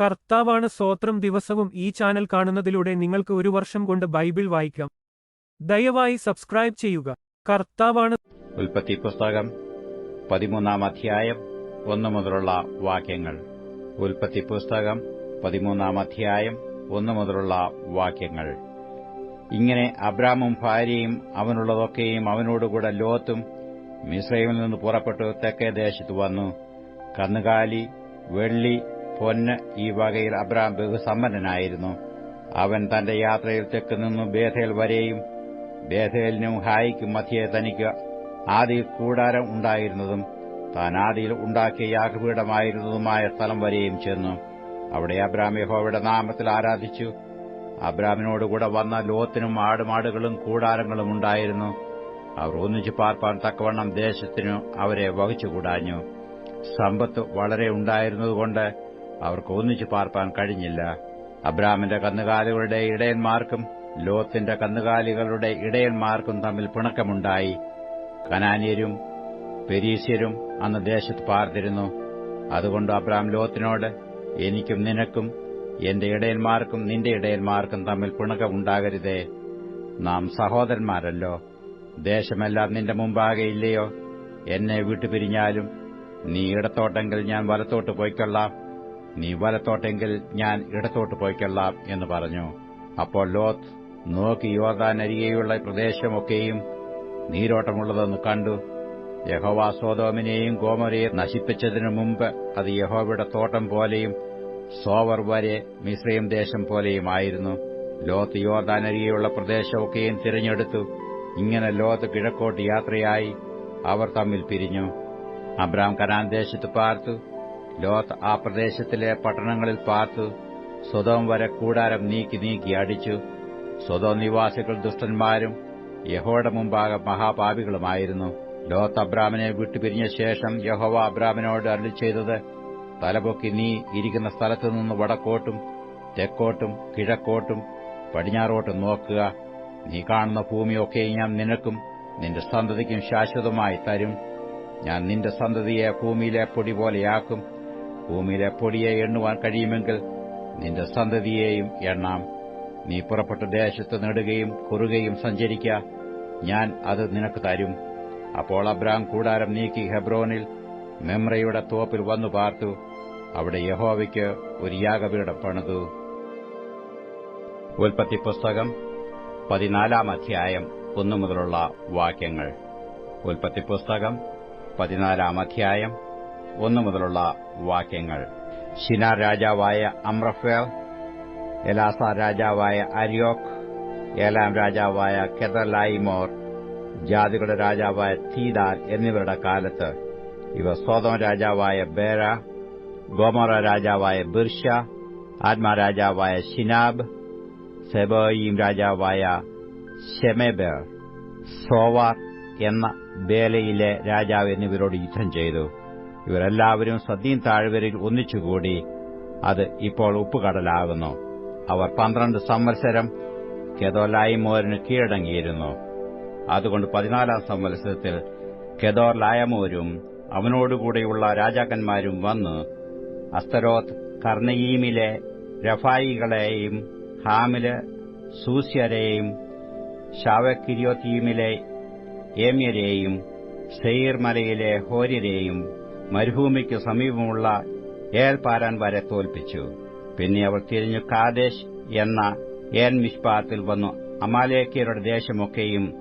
കർത്താവാണ് സ്വോത്രം ദിവസവും ഈ ചാനൽ കാണുന്നതിലൂടെ നിങ്ങൾക്ക് ഒരു വർഷം കൊണ്ട് ബൈബിൾ വായിക്കാം. ദയവായി സബ്സ്ക്രൈബ് ചെയ്യുക. കർത്താവാണ് ഉൽപ്പത്തി പുസ്തകം പതിമൂന്നാം അധ്യായം ഒന്നു മുതലുള്ള വാക്യങ്ങൾ. ഉൽപ്പത്തി പുസ്തകം പതിമൂന്നാം അധ്യായം ഒന്നു മുതലുള്ള വാക്യങ്ങൾ. ഇങ്ങനെ അബ്രാമും ഭാര്യയും അവനുള്ളതൊക്കെയും അവനോടുകൂടെ ലോത്തും മിശ്രയിൽ നിന്ന് പുറപ്പെട്ടു തെക്കേ ദേശത്ത് വന്നു. കന്നുകാലി വെള്ളി പൊന്ന് ഈ വകയിൽ അബ്രാം ബഹുസമ്പന്നനായിരുന്നു അവൻ തന്റെ യാത്രയിൽ തെക്ക് നിന്നും ബേഥേൽ വരെയും ബേഥേലിനും ഹായിക്കും മധ്യേ തനിക്ക് ആദിയിൽ കൂടാരം ഉണ്ടായിരുന്നതും താൻ ആദിയിൽ ഉണ്ടാക്കിയ യാഗപീഠമായിരുന്നതുമായ സ്ഥലം വരെയും ചെന്നു. അവിടെ അബ്രാം യഹോവയുടെ നാമത്തിൽ ആരാധിച്ചു. അബ്രാമിനോടുകൂടെ വന്ന ലോത്തിനും ആടുമാടുകളും കൂടാരങ്ങളും ഉണ്ടായിരുന്നു. അവർ ഒന്നിച്ചു പാർപ്പാൻ തക്കവണ്ണം ദേശത്തിനു അവരെ വഹിച്ചുകൂടാഞ്ഞു. സമ്പത്ത് വളരെ ഉണ്ടായിരുന്നതുകൊണ്ട് അവർക്ക് ഒന്നിച്ചു പാർപ്പാൻ കഴിഞ്ഞില്ല. അബ്രാമിന്റെ കന്നുകാലികളുടെ ഇടയന്മാർക്കും ലോത്തിന്റെ കന്നുകാലികളുടെ ഇടയന്മാർക്കും തമ്മിൽ പിണക്കമുണ്ടായി. കനാനിയരും പെരീസ്യരും അന്ന് ദേശത്ത് പാർത്തിരുന്നു. അതുകൊണ്ട് അബ്രാം ലോത്തിനോട് എനിക്കും നിനക്കും എന്റെ ഇടയന്മാർക്കും നിന്റെ ഇടയന്മാർക്കും തമ്മിൽ പിണക്കമുണ്ടാകരുതേ. നാം സഹോദരന്മാരല്ലോ. ദേശമെല്ലാം നിന്റെ മുമ്പാകെ ഇല്ലയോ? എന്നെ വിട്ടുപിരിഞ്ഞാലും നീ ഇടത്തോട്ടെങ്കിൽ ഞാൻ വലത്തോട്ട് പോയിക്കൊള്ളാം. നീ വലത്തോട്ടെങ്കിൽ ഞാൻ ഇടത്തോട്ട് പോയിക്കൊള്ളാം എന്ന് പറഞ്ഞു. അപ്പോൾ ലോത്ത് നോക്കി യോർദാൻ അരികെയുള്ള പ്രദേശമൊക്കെയും നീരോട്ടമുള്ളതെന്ന് കണ്ടു. യഹോവാ സോതോമിനെയും ഗോമരയെ നശിപ്പിച്ചതിനു മുമ്പ് അത് യഹോവയുടെ തോട്ടം പോലെയും സോവർ വരെ മിശ്രയും ദേശം പോലെയുമായിരുന്നു ലോത്ത് യോർദാൻ അരികെയുള്ള പ്രദേശമൊക്കെയും തിരഞ്ഞെടുത്തു. ഇങ്ങനെ ലോത്ത് കിഴക്കോട്ട് യാത്രയായി അവർ തമ്മിൽ പിരിഞ്ഞു. അബ്രാം കനാൻ ദേശത്ത് പാർത്തു. ലോത്ത് ആ പ്രദേശത്തിലെ പട്ടണങ്ങളിൽ പാർത്തു സ്വതം വരെ കൂടാരം നീക്കി നീക്കി അടിച്ചു. സ്വതം നിവാസികൾ ദുഷ്ടന്മാരും യഹോയുടെ മുമ്പാകെ മഹാപാപികളുമായിരുന്നു. ലോത്ത് അബ്രാമിനെ വിട്ടുപിരിഞ്ഞ ശേഷം യഹോവ അബ്രാമിനോട് അരുളി ചെയ്തത് തലപൊക്കി നീ ഇരിക്കുന്ന സ്ഥലത്തു നിന്ന് വടക്കോട്ടും തെക്കോട്ടും കിഴക്കോട്ടും പടിഞ്ഞാറോട്ടും നോക്കുക. നീ കാണുന്ന ഭൂമിയൊക്കെ ഞാൻ നിനക്കും നിന്റെ സന്തതിക്കും ശാശ്വതമായി തരും. ഞാൻ നിന്റെ സന്തതിയെ ഭൂമിയിലെ പൊടി പോലെയാക്കും. ഭൂമിയിലെ പൊടിയെ എണ്ണുവാൻ കഴിയുമെങ്കിൽ നിന്റെ സന്തതിയെയും എണ്ണാം. നീ പുറപ്പെട്ട ദേശത്ത് നേടുകയും കുറുകയും സഞ്ചരിക്ക. ഞാൻ അത് നിനക്ക് തരും. അപ്പോൾ അബ്രാം കൂടാരം നീക്കി ഹെബ്രോനിൽ മെമ്രയുടെ തോപ്പിൽ വന്നു പാർത്തു. അവിടെ യഹോവയ്ക്ക് ഒരു യാഗപീഠം പണിതു. ഉൽപ്പത്തി പുസ്തകം പതിനാലാം അധ്യായം ഒന്നു മുതലുള്ള വാക്യങ്ങൾ. ഉൽപ്പത്തി പുസ്തകം പതിനാലാം അധ്യായം ഒന്നു മുതലുള്ള വാക്യങ്ങൾ. ഷിനാർ രാജാവായ അമ്രഫേൽ എലാസ രാജാവായ അരിയോക് ഏലാം രാജാവായ കെതലായിമോർ ജാതികളുടെ രാജാവായ തീദാൽ എന്നിവരുടെ കാലത്ത്. ഇവ സ്വതം രാജാവായ ബേര ഗോമോറ രാജാവായ ബിർഷ ആത്മാ രാജാവായ ഷിനാബ് സെബോയിം രാജാവായ ഷെമേബേർ സോവാർ എന്ന ബേലയിലെ രാജാവ് എന്നിവരോട് യുദ്ധം ചെയ്തു. ഇവരെല്ലാവരും സദ്യീൻ താഴ്വരയിൽ ഒന്നിച്ചുകൂടി അത് ഇപ്പോൾ ഉപ്പുകടലാകുന്നു. അവർ പന്ത്രണ്ട് സംവത്സരം കെദോലായിമോരിന് കീഴടങ്ങിയിരുന്നു. അതുകൊണ്ട് പതിനാലാം സംവത്സരത്തിൽ കെദോർ ലായമോരും അവനോടുകൂടെയുള്ള രാജാക്കന്മാരും വന്ന് അസ്തരോത് കർണയീമിലെ രഫായികളെയും ഹാമിൽ സൂസ്യരെയും ഷാവക്കിരിയോത്തീമിലെ ഏമ്യരെയും സെയീർ മലയിലെ ഹോര്യരെയും മരുഭൂമിക്ക് സമീപമുള്ള ഏൽപാരാൻ വരെ തോൽപ്പിച്ചു. പിന്നെ അവർ തിരിഞ്ഞു കാദേശ് എന്ന ഏൻ മിഷ്പാത്തിൽ വന്നു. അമാലേക്കിയരുടെ ദേശമൊക്കെയും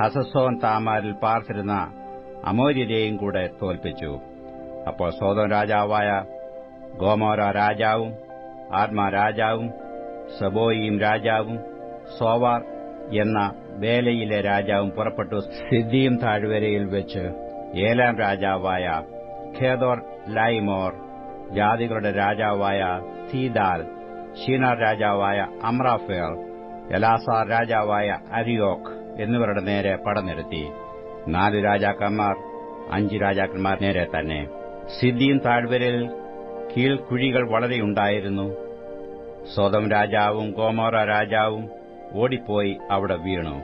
ഹസസോൻ താമാരിൽ പാർത്തിരുന്ന അമോര്യരെയും കൂടെ തോൽപ്പിച്ചു. അപ്പോൾ സോദം രാജാവായ ഗോമോര രാജാവും ആത്മാ രാജാവും സബോയിയും രാജാവും സോവാർ എന്ന വേലയിലെ രാജാവും പുറപ്പെട്ടു. സിദ്ധിയും താഴ്വരയിൽ വെച്ച് ഏലാം രാജാവായ ഖേദോർ ലൈമോർ ജാതികളുടെ രാജാവായ തീദാൽ ഷീനാർ രാജാവായ അമ്രാഫേർ എലാസാർ രാജാവായ അരിയോക് എന്നിവരുടെ നേരെ പടനിരത്തി നാല് രാജാക്കന്മാർ അഞ്ച് രാജാക്കന്മാർ നേരെ തന്നെ. സിദ്ധിയും താഴ്വരയിൽ കീഴ്ക്കുഴികൾ വളരെയുണ്ടായിരുന്നു സ്വതം രാജാവും ഗോമോറ രാജാവും ഓടിപ്പോയി അവിടെ വീണു.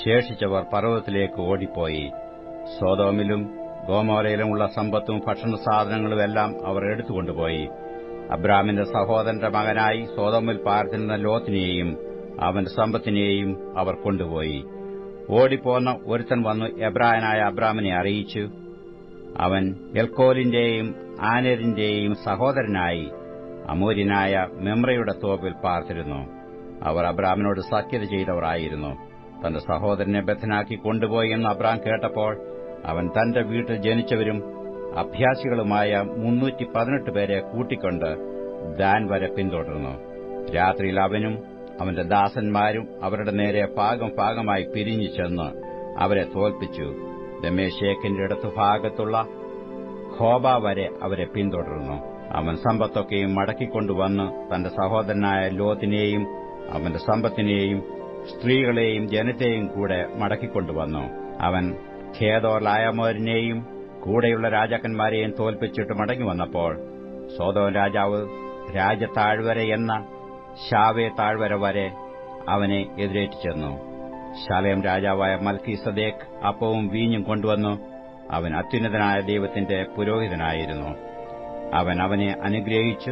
ശേഷിച്ചവർ പർവതത്തിലേക്ക് ഓടിപ്പോയി. സോതോമിലും ഗോമോരയിലുമുള്ള സമ്പത്തും ഭക്ഷണ സാധനങ്ങളുമെല്ലാം അവർ എടുത്തുകൊണ്ടുപോയി. അബ്രാമിന്റെ സഹോദരന്റെ മകനായി സ്വതമ്മിൽ പാർത്തിരുന്ന ലോത്തിനെയും അവന്റെ സമ്പത്തിനെയും അവർ കൊണ്ടുപോയി. ഓടിപ്പോന്ന ഒരുത്തൻ വന്നു എബ്രായനായ അബ്രാമിനെ അറിയിച്ചു. അവൻ എൽക്കോലിന്റെയും ആനരിന്റെയും സഹോദരനായി അമൂര്യനായ മെമ്രയുടെ തോപ്പിൽ പാർത്തിരുന്നു. അവർ അബ്രാമിനോട് സഖ്യത ചെയ്തവരായിരുന്നു. തന്റെ സഹോദരനെ ബദ്ധനാക്കി കൊണ്ടുപോയി എന്ന് അബ്രാം കേട്ടപ്പോൾ അവൻ തന്റെ വീട്ടിൽ ജനിച്ചവരും അഭ്യാസികളുമായ മുന്നൂറ്റി പതിനെട്ട് പേരെ കൂട്ടിക്കൊണ്ട് ദാൻ വരെ പിന്തുടർന്നു. രാത്രിയിൽ അവനും അവന്റെ ദാസന്മാരും അവരുടെ നേരെ ഭാഗം ഭാഗമായി പിരിഞ്ഞു ചെന്ന് അവരെ തോൽപ്പിച്ചു. ദമേശേഖിന്റെ അടുത്ത് ഭാഗത്തുള്ള ഖോബ വരെ അവരെ പിന്തുടർന്നു. അവൻ സമ്പത്തൊക്കെയും മടക്കിക്കൊണ്ടുവന്ന് തന്റെ സഹോദരനായ ലോത്തിനെയും അവന്റെ സമ്പത്തിനെയും സ്ത്രീകളെയും ജനത്തെയും കൂടെ മടക്കിക്കൊണ്ടുവന്നു. അവൻ ഖേദോർലായമോരിനെയും കൂടെയുള്ള രാജാക്കന്മാരെയും തോൽപ്പിച്ചിട്ട് മടങ്ങി വന്നപ്പോൾ സോതോൻ രാജാവ് രാജതാഴ്വര എന്ന ഷാവേ താഴ്വര വരെ അവനെ എതിരേറ്റ് ചെന്നു. ശാലേം രാജാവായ മൽക്കി സദേഖ് അപ്പവും വീഞ്ഞും കൊണ്ടുവന്നു. അവൻ അത്യുന്നതനായ ദൈവത്തിന്റെ പുരോഹിതനായിരുന്നു. അവൻ അവനെ അനുഗ്രഹിച്ചു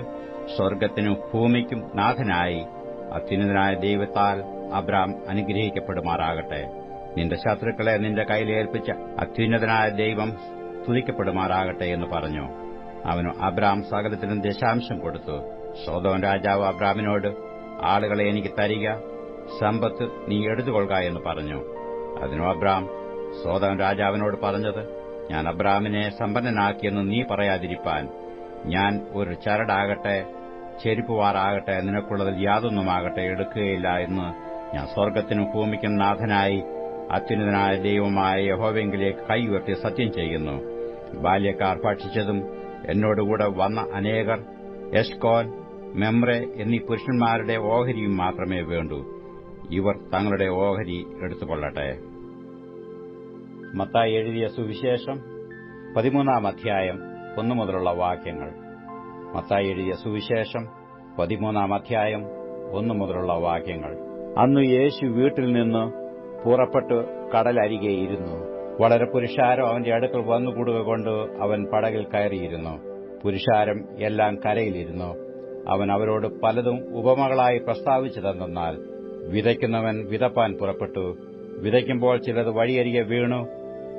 സ്വർഗത്തിനും ഭൂമിക്കും നാഥനായി. അത്യുന്നതനായ ദൈവത്താൽ അബ്രാം അനുഗ്രഹിക്കപ്പെടുമാറാകട്ടെ. നിന്റെ ശത്രുക്കളെ നിന്റെ കയ്യിലേൽപ്പിച്ച അത്യുന്നതനായ ദൈവം സ്തുതിക്കപ്പെടുമാറാകട്ടെ എന്ന് പറഞ്ഞു. അവന് അബ്രാം സകലത്തിനും ദശാംശം കൊടുത്തു. സോതോൻ രാജാവ് അബ്രാമിനോട് ആളുകളെ എനിക്ക് തരിക സമ്പത്ത് നീ എടുത്തുകൊള്ളുക എന്ന് പറഞ്ഞു. അതിനു അബ്രാം സോതോൻ രാജാവിനോട് പറഞ്ഞത് ഞാൻ അബ്രാമിനെ സമ്പന്നനാക്കിയെന്ന് നീ പറയാതിരിപ്പാൻ. ഞാൻ ഒരു ചരടാകട്ടെ ചെരുപ്പുവാറാകട്ടെ നിനക്കുള്ളതിൽ യാതൊന്നുമാകട്ടെ എടുക്കുകയില്ല എന്ന് ഞാൻ സ്വർഗത്തിനും ഭൂമിക്കും നാഥനായി അത്യുന്നതനായ ദൈവമായ യഹോവെങ്കിലേക്ക് കൈ സത്യം ചെയ്യുന്നു. ബാല്യക്കാർ ഭക്ഷിച്ചതും എന്നോടുകൂടെ വന്ന അനേകർ എഷ്കോൻ മെമ്രെ എന്നീ പുരുഷന്മാരുടെ ഓഹരിയും മാത്രമേ വേണ്ടൂ. ഇവർ തങ്ങളുടെ ഓഹരി എടുത്തുകൊള്ളട്ടെ. മത്തായി എഴുതിയ സുവിശേഷം പതിമൂന്നാം അധ്യായം ഒന്നു മുതലുള്ള വാക്യങ്ങൾ. മത്തായി എഴുതിയ സുവിശേഷം പതിമൂന്നാം അധ്യായം ഒന്നു മുതലുള്ള വാക്യങ്ങൾ. അന്ന് യേശു വീട്ടിൽ നിന്ന് പുറപ്പെട്ട് കടലരികെയിരുന്നു വളരെ പുരുഷാരം അവന്റെ അടുക്കൽ വന്നുകൂടുക കൊണ്ട് അവൻ പടകിൽ കയറിയിരുന്നു. പുരുഷാരം എല്ലാം കരയിലിരുന്നു. അവൻ അവരോട് പലതും ഉപമകളായി പ്രസ്താവിച്ചു തന്നാൽ വിതയ്ക്കുന്നവൻ വിതപ്പാൻ പുറപ്പെട്ടു. വിതയ്ക്കുമ്പോൾ ചിലത് വഴിയരികെ വീണു.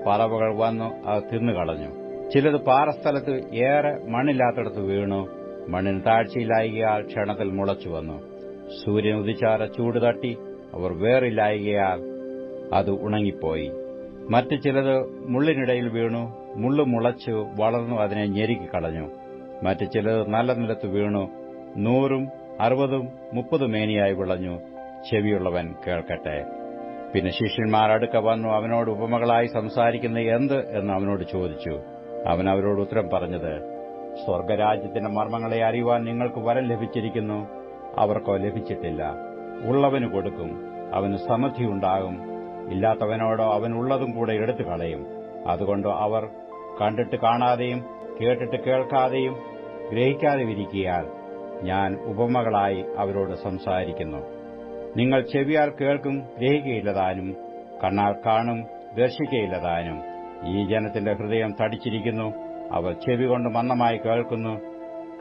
പറവകൾ വന്നു അത് തിന്നുകളഞ്ഞു. ചിലത് പാറസ്ഥലത്ത് ഏറെ മണ്ണില്ലാത്തടത്ത് വീണു. മണ്ണിന് താഴ്ചയിലായികയാൽ ക്ഷണത്തിൽ മുളച്ചു വന്നു സൂര്യൻ ഉദിച്ചാറ ചൂട് തട്ടി അവർ വേറില്ലായികയാൽ അത് ഉണങ്ങിപ്പോയി. മറ്റു ചിലത് മുള്ളിനിടയിൽ വീണു മുള്ളു മുളച്ചു വളർന്നു അതിനെ ഞെരുക്കിക്കളഞ്ഞു മറ്റു ചിലത് നല്ല നിലത്ത് വീണു നൂറും അറുപതും മുപ്പതും മേനിയായി വിളഞ്ഞു. ചെവിയുള്ളവൻ കേൾക്കട്ടെ. പിന്നെ ശിഷ്യന്മാർ അടുക്ക വന്നു അവനോട് ഉപമകളായി സംസാരിക്കുന്ന എന്ത് എന്ന് അവനോട് ചോദിച്ചു. അവൻ അവരോട് ഉത്തരം പറഞ്ഞത് സ്വർഗരാജ്യത്തിന്റെ മർമ്മങ്ങളെ അറിയുവാൻ നിങ്ങൾക്ക് വരം ലഭിച്ചിരിക്കുന്നു. അവർക്കോ ലഭിച്ചിട്ടില്ല. ഉള്ളവന് കൊടുക്കും. അവന് സമൃദ്ധിയുണ്ടാകും ഇല്ലാത്തവനോടോ അവനുള്ളതും കൂടെ എടുത്തു കളയും. അതുകൊണ്ട് അവർ കണ്ടിട്ട് കാണാതെയും കേട്ടിട്ട് കേൾക്കാതെയും ഗ്രഹിക്കാതെ ഇരിക്കിയാൽ ഞാൻ ഉപമകളായി അവരോട് സംസാരിക്കുന്നു. നിങ്ങൾ ചെവിയാൽ കേൾക്കും ഗ്രഹിക്കയില്ലതാനും കണ്ണാൽ കാണും ദർശിക്കയില്ലതാനും. ഈ ജനത്തിന്റെ ഹൃദയം തടിച്ചിരിക്കുന്നു അവർ ചെവി കൊണ്ട് മന്ദമായി കേൾക്കുന്നു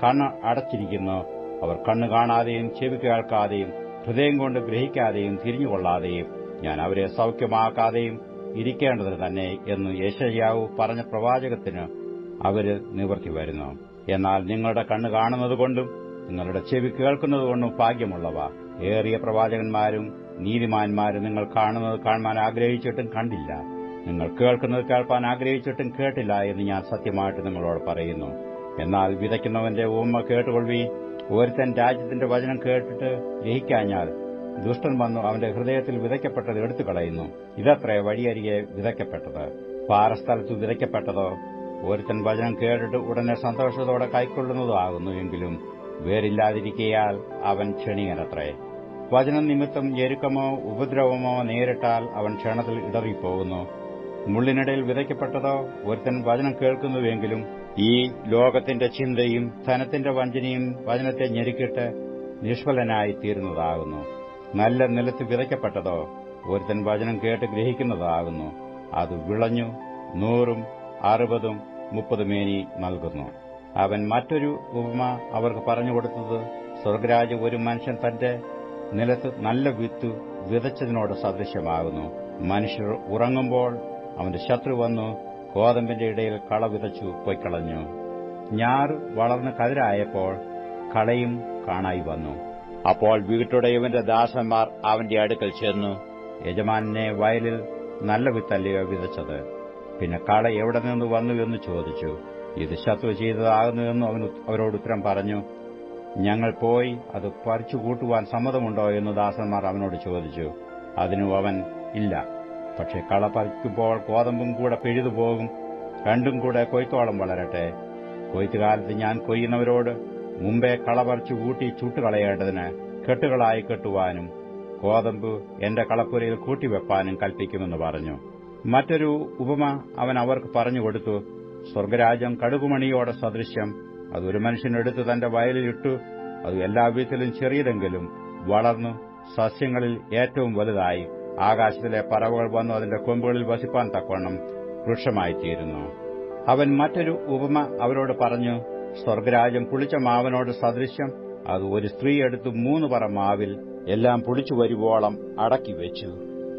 കണ്ണ് അടച്ചിരിക്കുന്നു. അവർ കണ്ണു കാണാതെയും ചെവി കേൾക്കാതെയും ഹൃദയം കൊണ്ട് ഗ്രഹിക്കാതെയും തിരിഞ്ഞുകൊള്ളാതെയും. ഞാൻ അവരെ സൌഖ്യമാക്കാതെയും ഇരിക്കേണ്ടതിന് തന്നെ എന്ന് യേശയ്യാവു പറഞ്ഞ പ്രവാചകത്തിന് അവർ നിവർത്തി വരുന്നു. എന്നാൽ നിങ്ങളുടെ കണ്ണ് കാണുന്നതുകൊണ്ടും നിങ്ങളുടെ ചെവി കേൾക്കുന്നതുകൊണ്ടും ഭാഗ്യമുള്ളവ. ഏറിയ പ്രവാചകന്മാരും നീതിമാന്മാരും നിങ്ങൾ കാണുന്നത് കാണുവാൻ ആഗ്രഹിച്ചിട്ടും കണ്ടില്ല. നിങ്ങൾ കേൾക്കുന്നത് കേൾപ്പാൻ ആഗ്രഹിച്ചിട്ടും കേട്ടില്ല എന്ന് ഞാൻ സത്യമായിട്ട് നിങ്ങളോട് പറയുന്നു. എന്നാൽ വിതയ്ക്കുന്നവന്റെ ഉമ്മ കേട്ടുകൊള്ളി ഒരുത്തൻ രാജ്യത്തിന്റെ വചനം കേട്ടിട്ട് ഗ്രഹിക്കാഞ്ഞാൽ ദുഷ്ടൻ വന്നു അവന്റെ ഹൃദയത്തിൽ വിതയ്ക്കപ്പെട്ടത് എടുത്തു കളയുന്നു ഇതത്രേ വഴിയരികെ വിതയ്ക്കപ്പെട്ടത്. പാറസ്ഥലത്ത് വിതയ്ക്കപ്പെട്ടതോ? ഒരുത്തൻ വചനം കേട്ടിട്ട് ഉടനെ സന്തോഷത്തോടെ കൈക്കൊള്ളുന്നതോ ആകുന്നു എങ്കിലും വേറില്ലാതിരിക്കയാൽ അവൻ ക്ഷണികനത്രേ വചനം നിമിത്തം ഞെരുക്കമോ ഉപദ്രവമോ നേരിട്ടാൽ അവൻ ക്ഷണത്തിൽ ഇടറിപ്പോകുന്നു. മുള്ളിനിടയിൽ വിതയ്ക്കപ്പെട്ടതോ? ഒരുത്തൻ വചനം കേൾക്കുന്നുവെങ്കിലും ഈ ലോകത്തിന്റെ ചിന്തയും ധനത്തിന്റെ വഞ്ചനയും വചനത്തെ ഞെരുക്കിട്ട് നിഷ്ഫലനായി തീരുന്നതാകുന്നു നല്ല നിലത്ത് വിതയ്ക്കപ്പെട്ടതോ ഒരുത്തൻ വചനം കേട്ട് ഗ്രഹിക്കുന്നതാകുന്നു. അത് വിളഞ്ഞു നൂറും അറുപതും മുപ്പത് മേനി നൽകുന്നു. അവൻ മറ്റൊരു ഉപമ അവർക്ക് പറഞ്ഞുകൊടുത്തത് സ്വർഗരാജ് ഒരു മനുഷ്യൻ തന്റെ നിലത്ത് നല്ല വിത്ത് വിതച്ചതിനോട് സദൃശ്യമാകുന്നു. മനുഷ്യർ ഉറങ്ങുമ്പോൾ അവന്റെ ശത്രു വന്നു ഗോതമ്പിന്റെ ഇടയിൽ കള വിതച്ചു പൊയ്ക്കളഞ്ഞു. ഞാറ് വളർന്ന് കതിരായപ്പോൾ കളയും കാണായി വന്നു. അപ്പോൾ വീട്ടുടയവന്റെ ദാസന്മാർ അവന്റെ അടുക്കൽ ചെന്നു. യജമാനെ വയലിൽ നല്ല വിത്തല്ലയോ വിതച്ചത്. പിന്നെ കള എവിടെ നിന്ന് വന്നു എന്ന് ചോദിച്ചു. ഇത് ശത്രു ചെയ്തതാകുന്നു എന്ന് അവൻ അവരോട് ഉത്തരം പറഞ്ഞു. ഞങ്ങൾ പോയി അത് പറിച്ചു കൂട്ടുവാൻ സമ്മതമുണ്ടോ എന്ന് ദാസന്മാർ അവനോട് ചോദിച്ചു. അതിനു അവൻ ഇല്ല. പക്ഷെ കള പറിക്കുമ്പോൾ കോതമ്പും കൂടെ പിഴുതുപോകും രണ്ടും കൂടെ കൊയ്ത്തോളം വളരട്ടെ. കൊയ്ത്തുകാലത്ത് ഞാൻ കൊയ്യുന്നവരോട് മുമ്പേ കളപറിച്ചു കൂട്ടി ചുട്ടുകളയേണ്ടതിന് കെട്ടുകളായി കെട്ടുവാനും ഗോതമ്പ് എന്റെ കളപ്പുരയിൽ കൂട്ടിവെപ്പാനും കൽപ്പിക്കുമെന്ന് പറഞ്ഞു. മറ്റൊരു ഉപമ അവൻ അവർക്ക് പറഞ്ഞുകൊടുത്തു സ്വർഗരാജ്യം കടുകുമണിയോടെ സദൃശ്യം. അതൊരു മനുഷ്യനെടുത്ത് തന്റെ വയലിലിട്ടു. അത് എല്ലാ വീട്ടിലും ചെറിയതെങ്കിലും വളർന്നു സസ്യങ്ങളിൽ ഏറ്റവും വലുതായി. ആകാശത്തിലെ പറവുകൾ വന്നു അതിന്റെ കൊമ്പുകളിൽ വസിപ്പാൻ തക്കവണ്ണം വൃക്ഷമായിത്തീരുന്നു. അവൻ മറ്റൊരു ഉപമ അവരോട് പറഞ്ഞു. സ്വർഗരാജ്യം പുളിച്ച മാവനോട് സദൃശ്യം. അത് ഒരു സ്ത്രീ എടുത്ത് മൂന്ന് പറ മാവിൽ എല്ലാം പുളിച്ചു വരുവോളം അടക്കി വെച്ചു.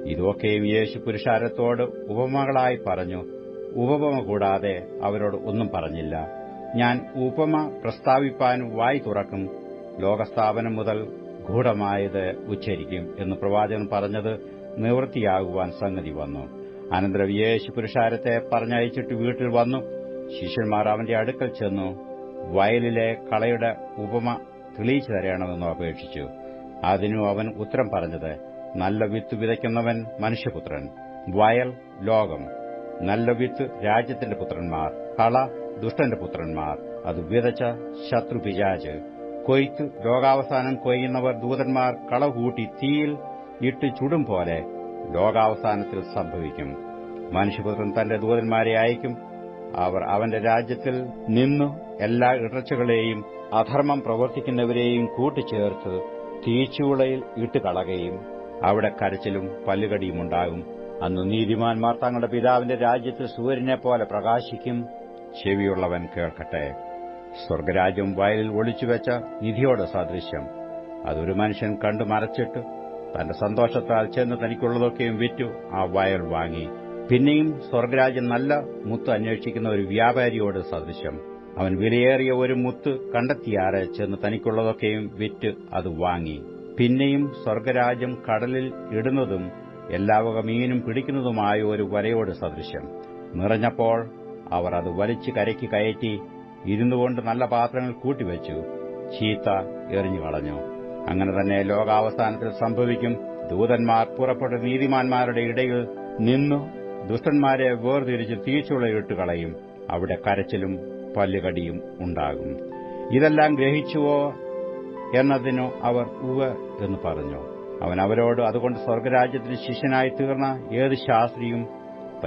ഇതൊക്കെയും യേശു പുരുഷാരത്തോട് ഉപമകളായി പറഞ്ഞു. ഉപമ കൂടാതെ അവരോട് ഒന്നും പറഞ്ഞില്ല. ഞാൻ ഉപമ പ്രസ്താവിപ്പാൻ വായി തുറക്കും. ലോകസ്ഥാപനം മുതൽ ഗൂഢമായത് ഉച്ചരിക്കും എന്ന് പ്രവാചകൻ പറഞ്ഞത് നിവൃത്തിയാകുവാൻ സംഗതി വന്നു. അനന്തരം യേശു പുരുഷാരത്തെ പറഞ്ഞയച്ചിട്ട് വീട്ടിൽ വന്നു. ശിഷ്യന്മാർ അവന്റെ അടുക്കൽ ചെന്നു. വയലിലെ കളയുടെ ഉപമ തെളിയിച്ചു തരണമെന്നും അപേക്ഷിച്ചു. അതിനു അവൻ ഉത്തരം പറഞ്ഞത് നല്ല വിത്ത് വിതയ്ക്കുന്നവൻ മനുഷ്യപുത്രൻ വയൽ ലോകം. നല്ല വിത്ത് രാജ്യത്തിന്റെ പുത്രന്മാർ കള ദുഷ്ടന്റെ പുത്രന്മാർ. അത് വിതച്ച ശത്രു പിജാജ് കൊയ്ത്ത് ലോകാവസാനം കൊയ്യുന്നവർ ദൂതന്മാർ കള കൂട്ടി തീയിൽ ഇട്ട് ചുടും പോലെ ലോകാവസാനത്തിൽ സംഭവിക്കും. മനുഷ്യപുത്രൻ തന്റെ ദൂതന്മാരെ അയക്കും. അവർ അവന്റെ രാജ്യത്തിൽ നിന്നു എല്ലാ ഇടർച്ചകളെയും അധർമ്മം പ്രവർത്തിക്കുന്നവരെയും കൂട്ടിച്ചേർത്ത് തീച്ചുവിളയിൽ ഇട്ടുകളകയും അവിടെ കരച്ചിലും പല്ലുകടിയും ഉണ്ടാകും. അന്ന് നീതിമാന്മാർ തങ്ങളുടെ പിതാവിന്റെ രാജ്യത്ത് സൂര്യനെ പോലെ പ്രകാശിക്കും. ചെവിയുള്ളവൻ കേൾക്കട്ടെ. സ്വർഗരാജ്യം വയലിൽ ഒളിച്ചുവെച്ച നിധിയോട് സദൃശ്യം. അതൊരു മനുഷ്യൻ കണ്ടു മറച്ചിട്ട് തന്റെ സന്തോഷത്താൽ ചെന്ന് തനിക്കുള്ളതൊക്കെയും വിറ്റു ആ വയൽ വാങ്ങി. പിന്നെയും സ്വർഗരാജ്യം നല്ല മുത്ത് അന്വേഷിക്കുന്ന ഒരു വ്യാപാരിയോട് സദൃശ്യം. അവൻ വിലയേറിയ ഒരു മുത്ത് കണ്ടെത്തിയാറെ ചെന്ന് തനിക്കുള്ളതൊക്കെയും വിറ്റ് അത് വാങ്ങി. പിന്നെയും സ്വർഗരാജ്യം കടലിൽ ഇടുന്നതും എല്ലാവക മീനും പിടിക്കുന്നതുമായ ഒരു വലയോട് സദൃശ്യം. നിറഞ്ഞപ്പോൾ അവർ അത് വലിച്ചു കരയ്ക്ക് കയറ്റി ഇരുന്നുകൊണ്ട് നല്ല പാത്രങ്ങൾ കൂട്ടിവെച്ചു. ചീത്ത എറിഞ്ഞു കളഞ്ഞു. അങ്ങനെ തന്നെ ലോകാവസാനത്തിൽ സംഭവിക്കും. ദൂതന്മാർ പുറപ്പെട്ട നീതിമാന്മാരുടെ ഇടയിൽ നിന്നു ദുഷ്ടന്മാരെ വേർതിരിച്ച് തീച്ചുളയിട്ട് കളയും. അവിടെ കരച്ചിലും പല്ലുകടിയും ഉണ്ടാകും. ഇതെല്ലാം ഗ്രഹിച്ചുവോ എന്നതിനോ അവർ ഉവ എന്ന് പറഞ്ഞു. അവൻ അവരോട് അതുകൊണ്ട് സ്വർഗരാജ്യത്തിന് ശിഷ്യനായി തീർന്ന ഏത് ശാസ്ത്രിയും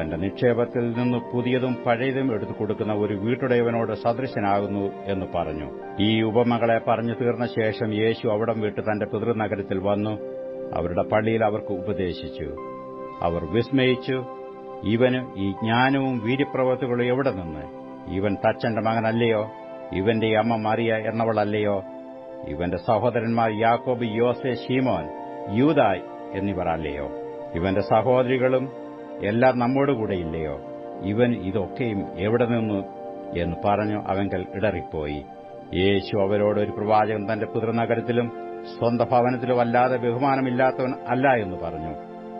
തന്റെ നിക്ഷേപത്തിൽ നിന്ന് പുതിയതും പഴയതും എടുത്തു കൊടുക്കുന്ന ഒരു വീട്ടുടയവനോട് സദൃശനാകുന്നു എന്ന് പറഞ്ഞു. ഈ ഉപമകളെ പറഞ്ഞു തീർന്ന ശേഷം യേശു അവിടം വിട്ട് തന്റെ പിതൃനഗരത്തിൽ വന്നു. അവരുടെ പള്ളിയിൽ അവർക്ക് ഉപദേശിച്ചു. അവർ വിസ്മയിച്ചു. ഇവന് ഈ ജ്ഞാനവും വീര്യപ്രവൃത്തികളും എവിടെ നിന്ന്? ഇവൻ തച്ചന്റെ മകനല്ലയോ? ഇവന്റെ അമ്മ മറിയ എന്നവളല്ലയോ? ഇവന്റെ സഹോദരന്മാർ യാക്കോബ് യോസെ ഷീമോൻ യൂതായ് എന്നിവർ അല്ലയോ? ഇവന്റെ സഹോദരികളും എല്ലാം നമ്മോടുകൂടെ ഇല്ലയോ? ഇവൻ ഇതൊക്കെയും എവിടെ നിന്നു എന്ന് പറഞ്ഞു അവങ്കൽ ഇടറിപ്പോയി. യേശു അവരോട് ഒരു പ്രവാചകൻ തന്റെ പിതൃനഗരത്തിലും സ്വന്തം ഭവനത്തിലും അല്ലാതെ ബഹുമാനമില്ലാത്തവൻ അല്ല എന്ന് പറഞ്ഞു.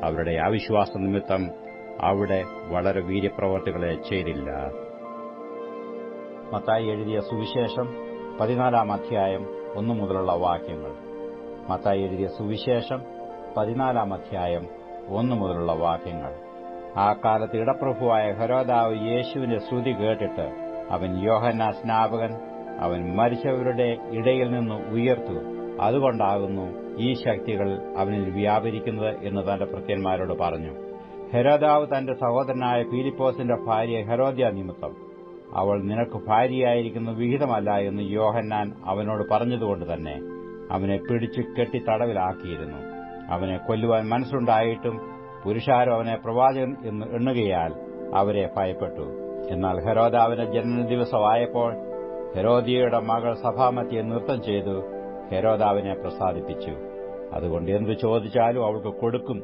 അവരുടെ അവിശ്വാസ നിമിത്തം അവിടെ വളരെ വീര്യപ്രവർത്തികളെ ചെയ്തില്ല. മത്തായി എഴുതിയ സുവിശേഷം പതിനാലാം അധ്യായം ഒന്നു മുതലുള്ള വാക്യങ്ങൾ. മത്തായി എഴുതിയ സുവിശേഷം പതിനാലാം അധ്യായം ഒന്നു മുതലുള്ള വാക്യങ്ങൾ. ആ കാലത്ത് ഇടപ്രഭുവായ ഹരോദാവ് യേശുവിന്റെ ശ്രുതി കേട്ടിട്ട് അവൻ യോഹന്ന സ്നാപകൻ അവൻ മരിച്ചവരുടെ ഇടയിൽ നിന്ന് ഉയർത്തു. അതുകൊണ്ടാകുന്നു ഈ ശക്തികൾ അവനിൽ വ്യാപരിക്കുന്നത് എന്ന് തന്റെ ഭൃത്യന്മാരോട് പറഞ്ഞു. ഹെരോദാവ് തന്റെ സഹോദരനായ ഫിലിപ്പോസിന്റെ ഭാര്യ ഹെരോദ്യ നിമിത്തം അവൾ നിനക്ക് ഭാര്യയായിരിക്കുന്ന വിഹിതമല്ല എന്ന് യോഹന്നാൻ അവനോട് പറഞ്ഞതുകൊണ്ട് തന്നെ അവനെ പിടിച്ചു കെട്ടി തടവിലാക്കിയിരുന്നു. അവനെ കൊല്ലുവാൻ മനസ്സുണ്ടായിട്ടും പുരുഷാരം അവനെ പ്രവാചകൻ എന്ന് എണ്ണുകയാൽ അവരെ ഭയപ്പെട്ടു. എന്നാൽ ഹെരോദാവിന്റെ ജനനദിവസമായപ്പോൾ ഹെരോദിയയുടെ മകൾ സഭാമത്തിയെ നൃത്തം ചെയ്തു ഹെരോദാവിനെ പ്രസാദിപ്പിച്ചു. അതുകൊണ്ട് എന്തു ചോദിച്ചാലും അവൾക്ക് കൊടുക്കും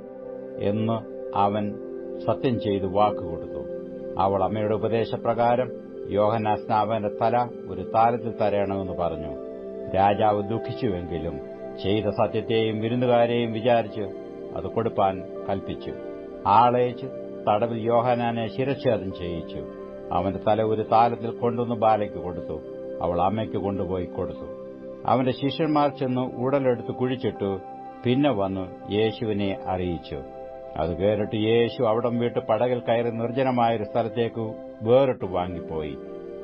എന്ന് അവൻ സത്യം ചെയ്തു വാക്കുകൊടുത്തു. അവൾ അമ്മയുടെ ഉപദേശപ്രകാരം യോഹന്നാസ്നാവന്റെ തല ഒരു താരത്തിൽ തരയണമെന്ന് പറഞ്ഞു. രാജാവ് ദുഃഖിച്ചുവെങ്കിലും ചെയ്ത സത്യത്തെയും വിരുന്നുകാരെയും വിചാരിച്ച് അത് കൊടുപ്പാൻ കൽപ്പിച്ചു. ആളയച്ച് തടവിൽ യോഹനാനെ ശിരച്ഛേദം ചെയ്യിച്ചു. അവന്റെ തല ഒരു താലത്തിൽ കൊണ്ടുവന്ന് ബാലയ്ക്ക് കൊടുത്തു. അവൾ അമ്മയ്ക്ക് കൊണ്ടുപോയി കൊടുത്തു. അവന്റെ ശിഷ്യന്മാർ ചെന്ന് ഉടലെടുത്ത് കുഴിച്ചിട്ടു പിന്നെ വന്നു യേശുവിനെ അറിയിച്ചു. അത് കേറിട്ട് യേശു അവിടം വിട്ട് പടകിൽ കയറി നിർജനമായൊരു സ്ഥലത്തേക്ക് വേറിട്ട് വാങ്ങിപ്പോയി.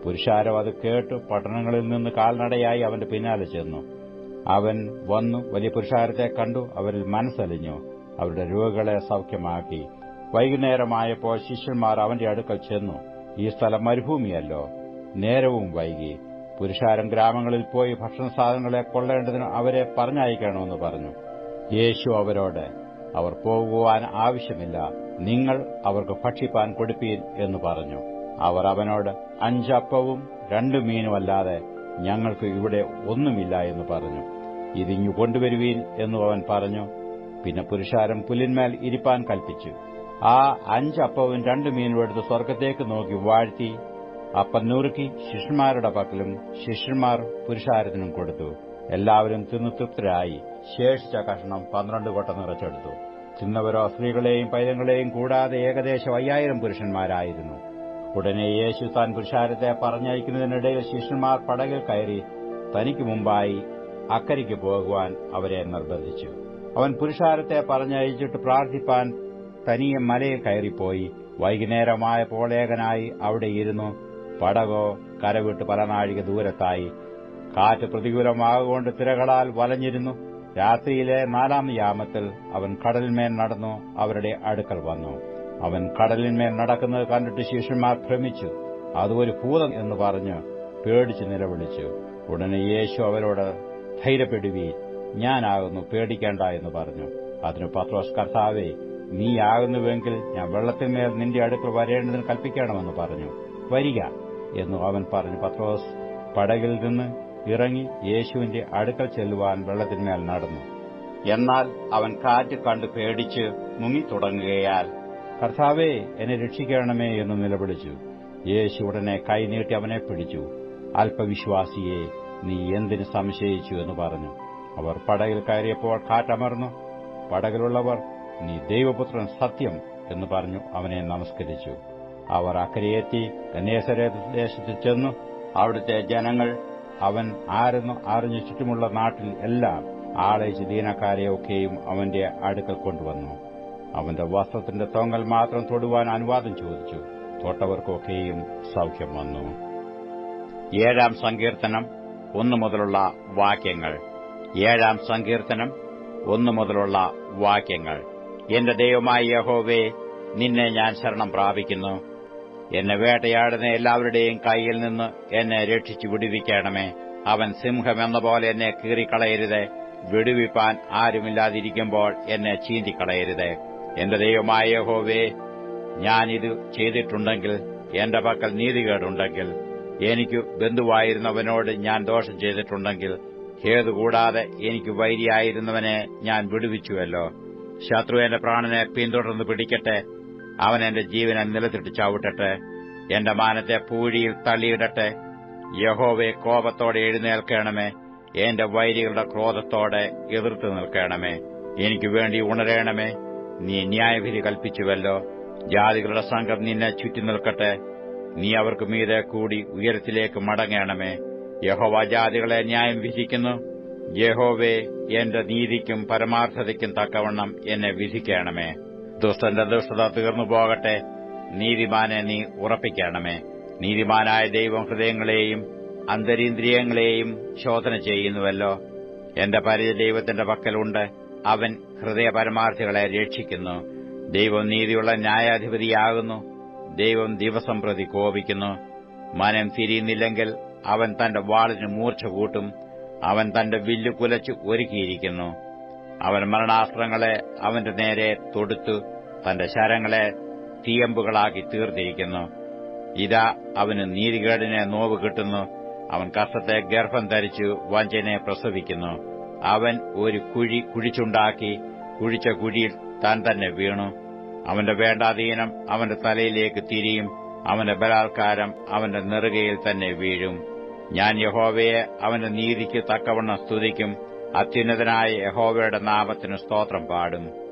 പുരുഷാരം അത് കേട്ട് പട്ടണങ്ങളിൽ നിന്ന് കാൽനടയായി അവന്റെ പിന്നാലെ ചെന്നു. അവൻ വന്നു വലിയ പുരുഷാരത്തെ കണ്ടു അവരിൽ മനസ്സലിഞ്ഞു. അവരുടെ രോഗികളെ സൌഖ്യമാക്കി. വൈകുന്നേരമായപ്പോൾ ശിഷ്യന്മാർ അവന്റെ അടുക്കൽ ചെന്നു. ഈ സ്ഥലം മരുഭൂമിയല്ലോ. നേരവും വൈകി. പുരുഷാരം ഗ്രാമങ്ങളിൽ പോയി ഭക്ഷണ സാധനങ്ങളെ കൊള്ളേണ്ടതിന് അവരെ പറഞ്ഞയക്കണമെന്ന് പറഞ്ഞു. യേശു അവരോട് അവർ പോകുവാൻ ആവശ്യമില്ല. നിങ്ങൾ അവർക്ക് ഭക്ഷിപ്പാൻ കൊടുപ്പീൻ എന്ന് പറഞ്ഞു. അവർ അവനോട് അഞ്ചപ്പവും രണ്ടു മീനുമല്ലാതെ ഞങ്ങൾക്ക് ഇവിടെ ഒന്നുമില്ല എന്ന് പറഞ്ഞു. ഇതിങ്ങു കൊണ്ടുവരുവീൻ? എന്നു അവൻ പറഞ്ഞു. പിന്നെ പുരുഷാരം പുലിന്മേൽ ഇരിപ്പാൻ കൽപ്പിച്ചു. ആ അഞ്ചപ്പവും രണ്ടു മീനും എടുത്ത് സ്വർഗത്തേക്ക് നോക്കി വാഴ്ത്തി. അപ്പം നുറുക്കി ശിഷ്യന്മാരുടെ പക്കലും ശിഷ്യന്മാർ പുരുഷാരത്തിനും കൊടുത്തു. എല്ലാവരും തിന്നു തൃപ്തരായി. ശേഷിച്ച കഷ്ണം പന്ത്രണ്ട് കൊട്ട നിറച്ചെടുത്തു. തിന്നവരോ സ്ത്രീകളെയും പൈതങ്ങളെയും കൂടാതെ ഏകദേശം അയ്യായിരം പുരുഷന്മാരായിരുന്നു. ഉടനെ യേശു താൻ പുരുഷാരത്തെ പറഞ്ഞയക്കുന്നതിനിടയിൽ ശിഷ്യന്മാർ പടകിൽ കയറി തനിക്ക് മുമ്പായി അക്കരയ്ക്ക് പോകുവാൻ അവരെ നിർബന്ധിച്ചു. അവൻ പുരുഷാരത്തെ പറഞ്ഞയച്ചിട്ട് പ്രാർത്ഥിപ്പാൻ തനിയെ മലയിൽ കയറിപ്പോയി. വൈകുന്നേരമായ ഏകനായി അവിടെ ഇരുന്നു. പടകോ കരവിട്ട് പലനാഴിക ദൂരത്തായി. കാറ്റ് പ്രതികൂലമാകൊണ്ട് തിരകളാൽ വലഞ്ഞിരുന്നു. രാത്രിയിലെ നാലാം യാമത്തിൽ അവൻ കടലിന്മേൽ നടന്നു. അവരുടെ അടുക്കൽ വന്നു. അവൻ കടലിന്മേൽ നടക്കുന്നത് കണ്ടിട്ട് ശിഷ്യന്മാർ ഭ്രമിച്ചു. അത് ഒരു ഭൂതം എന്ന് പറഞ്ഞ് പേടിച്ച് നിലവിളിച്ചു. ഉടനെ യേശു അവരോട് ധൈര്യപ്പെടുവീ ഞാനാകുന്നു പേടിക്കേണ്ട എന്ന് പറഞ്ഞു. അതിന് പത്രോസ് കർത്താവേ നീയാകുന്നുവെങ്കിൽ ഞാൻ വെള്ളത്തിന്മേൽ നിന്റെ അടുക്കൽ വരേണ്ടതിന് കൽപ്പിക്കണമെന്ന് പറഞ്ഞു. വരിക എന്നു അവൻ പറഞ്ഞു. പത്രോസ് പടകിൽ നിന്ന് ഇറങ്ങി യേശുവിന്റെ അടുക്കൽ ചെല്ലുവാൻ വെള്ളത്തിന്മേൽ നടന്നു. എന്നാൽ അവൻ കാറ്റ് കണ്ട് പേടിച്ച് മുങ്ങിത്തുടങ്ങുകയാൽ കർത്താവേ എന്നെ രക്ഷിക്കണമേ എന്ന് നിലവിളിച്ചു. യേശു ഉടനെ കൈനീട്ടി അവനെ പിടിച്ചു. അല്പവിശ്വാസിയെ നീ എന്തിന് സംശയിച്ചു? എന്ന് പറഞ്ഞു. അവർ പടകിൽ കയറിയപ്പോൾ കാറ്റമർന്നു. പടകിലുള്ളവർ നീ ദൈവപുത്രൻ സത്യം എന്ന് പറഞ്ഞു അവനെ നമസ്കരിച്ചു. അവർ അക്കരയെത്തി കന്യാസരദേശത്ത് ചെന്നു. അവിടുത്തെ ജനങ്ങൾ അവൻ ആരെന്നു അറിഞ്ഞു ചുറ്റുമുള്ള നാട്ടിൽ എല്ലാം ആളയച്ച് ദീനക്കാരെയൊക്കെയും അവന്റെ അടുക്കൽ കൊണ്ടുവന്നു. അവന്റെ വസ്ത്രത്തിന്റെ തൊങ്ങൽ മാത്രം തൊടുവാൻ അനുവാദം ചോദിച്ചു. തൊട്ടവർക്കൊക്കെയും സൌഖ്യം വന്നു. ഏഴാം സങ്കീർത്തനം ഒന്നു മുതലുള്ള വാക്യങ്ങൾ. ഏഴാം സങ്കീർത്തനം ഒന്നു മുതലുള്ള വാക്യങ്ങൾ. എന്റെ ദൈവമായ യഹോവേ നിന്നെ ഞാൻ ശരണം പ്രാപിക്കുന്നു. എന്നെ വേട്ടയാടുന്ന എല്ലാവരുടെയും കൈയിൽ നിന്ന് എന്നെ രക്ഷിച്ചു വിടുവിക്കണമേ. അവൻ സിംഹമെന്ന പോലെ എന്നെ കീറിക്കളയരുത്. വിടുവിപ്പാൻ ആരുമില്ലാതിരിക്കുമ്പോൾ എന്നെ ചീന്തിക്കളയരുത്. എന്റെ ദൈവമായ യഹോവേ ഞാനിത് ചെയ്തിട്ടുണ്ടെങ്കിൽ എന്റെ പക്കൽ നീതികേടുണ്ടെങ്കിൽ എനിക്ക് ബന്ധുവായിരുന്നവനോട് ഞാൻ ദോഷം ചെയ്തിട്ടുണ്ടെങ്കിൽ ഹേതുകൂടാതെ എനിക്ക് വൈരിയായിരുന്നവനെ ഞാൻ വിടുവിച്ചുവല്ലോ. ശത്രു എന്റെ പ്രാണനെ പിന്തുടർന്ന് പിടിക്കട്ടെ അവൻ എന്റെ ജീവനെ നിലത്തിട്ട് ചവിട്ടട്ടെ എന്റെ മാനത്തെ പൂഴിയിൽ തള്ളിയിടട്ടെ. യഹോവെ കോപത്തോടെ എഴുന്നേൽക്കണമേ എന്റെ വൈരികളുടെ ക്രോധത്തോടെ എതിർത്ത് നിൽക്കണമേ എനിക്ക് വേണ്ടി ഉണരണമേ. നീ ന്യായവിധി കൽപ്പിച്ചുവല്ലോ. ജാതികളുടെ സംഘം നിന്നെ ചുറ്റി നിൽക്കട്ടെ. നീ അവർക്ക് മീതെ കൂടി ഉയരത്തിലേക്ക് മടങ്ങണമേ. യഹോവ ജാതികളെ ന്യായം വിധിക്കുന്നു. യഹോവേ എന്റെ നീതിക്കും പരമാർത്ഥതയ്ക്കും തക്കവണ്ണം എന്നെ വിധിക്കണമേ. ദുഷ്ടന്റെ ദുഷ്ടത തീർന്നു പോകട്ടെ. നീതിമാനെ നീ ഉറപ്പിക്കണമേ. നീതിമാനായ ദൈവം ഹൃദയങ്ങളെയും അന്തരീന്ദ്രിയങ്ങളെയും ശോധന ചെയ്യുന്നുവല്ലോ. എന്റെ പരിചയ ദൈവത്തിന്റെ പക്കലുണ്ട്. അവൻ ഹൃദയ പരമാർത്ഥികളെ രക്ഷിക്കുന്നു. ദൈവം നീതിയുള്ള ന്യായാധിപതിയാകുന്നു. ദൈവം ദിവസം പ്രതി കോപിക്കുന്നു. മനം തിരിയുന്നില്ലെങ്കിൽ അവൻ തന്റെ വാളിന് മൂർച്ച കൂട്ടും. അവൻ തന്റെ വില്ലു കുലച്ച് ഒരുക്കിയിരിക്കുന്നു. അവൻ മരണാസ്ത്രങ്ങളെ അവന്റെ നേരെ തൊടുത്തു. തന്റെ ശരങ്ങളെ തീയമ്പുകളാക്കി തീർത്തിരിക്കുന്നു. ഇതാ അവന് നീതികേടിനെ നോവ് കിട്ടുന്നു. അവൻ കഷ്ടത്തെ ഗർഭം ധരിച്ചു വഞ്ചനെ പ്രസവിക്കുന്നു. അവൻ ഒരു കുഴി കുഴിച്ചുണ്ടാക്കി കുഴിച്ച കുഴിയിൽ താൻ തന്നെ വീണു. അവന്റെ വേണ്ടാധീനം അവന്റെ തലയിലേക്ക് തിരിയും അവന്റെ ബലാത്കാരം അവന്റെ നെറുകയിൽ തന്നെ വീഴും. ഞാൻ യഹോവയെ അവന്റെ നീതിക്ക് തക്കവണ്ണം സ്തുതിക്കും അത്യുന്നതനായ യഹോവയുടെ നാമത്തിന് സ്തോത്രം പാടും.